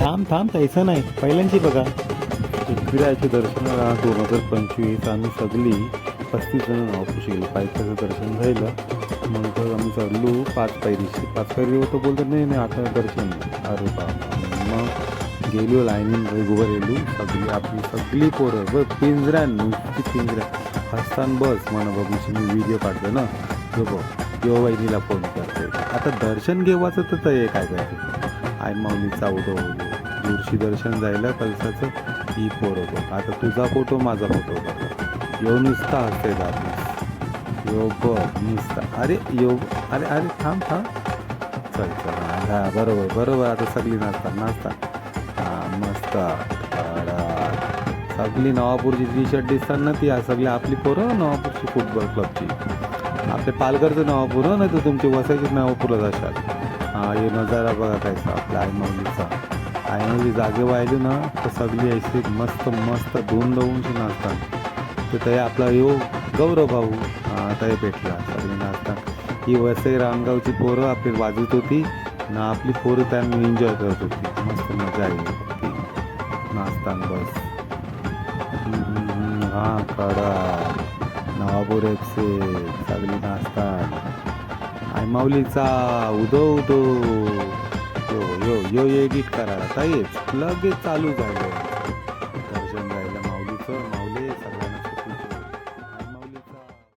थांब थांब तैसं नाही. पहिल्यांची बघा. एकविरायचे दर्शनाला दोन हजार पंचवीस आम्ही सगळी पस्तीस जण ऑफिस गेलो पायथ्याचं दर्शन झालं. मग आम्ही चढलो पाच पायरीशी. पाच पायरी होतो बोलतो नाही नाही आता दर्शन अरे बाबा मग गेलो लाईनीन उभं राहिलो. सगळी आपली सगळी पोरं बघ पिंजऱ्या नुसती पिंजऱ्या हसतान बस म्हणा बघूशी मी व्हिडिओ काढतो ना. तो बघ किंवा वहिनीला फोन करते आता दर्शन घेवाचं तर काय काय आय माऊलीचा उदो दूरशी दर्शन जायला कलसाचं ही पोरं होतो आता तुझा फोटो माझा फोटो बघ. यो नुसता हसते दाबीस यो बघ नुसता. अरे यो अरे अरे थांब थांब. चल चल. हा बरोबर बरोबर. आता सगळी नाचतात नाचता हा मस्त. सगळी नवापूरची टी शर्ट दिसतात ना ती सगळी आपली पोरं नवापूरची फुटबॉल क्लबची आपले पालघरचं नवापूर हो, नाही तर तुमची वसायची नवापूरच असाल हा हे नजारा बघा कायचा आपल्या आईमाऊलीचा आईमाऊली जागे वाहिली ना तर सगळी ऐसी मस्त मस्त धुवून धावूनशी नाचतात. तर ते आपला यो गौरव भाऊ हा ते भेटला सगळी नाचतात. ही वसई रामगावची पोरं आपली वाजवत होती ना आपली पोरं त्यांनी एन्जॉय करत होती. मस्त मजा आली. ती नाचताना बस. हां हा कडा. नवापूर एफसे सगळी नाचतात. माऊलीचा उदो उदो यो यो यो एडिट करा ताईच लगेच चालू झालं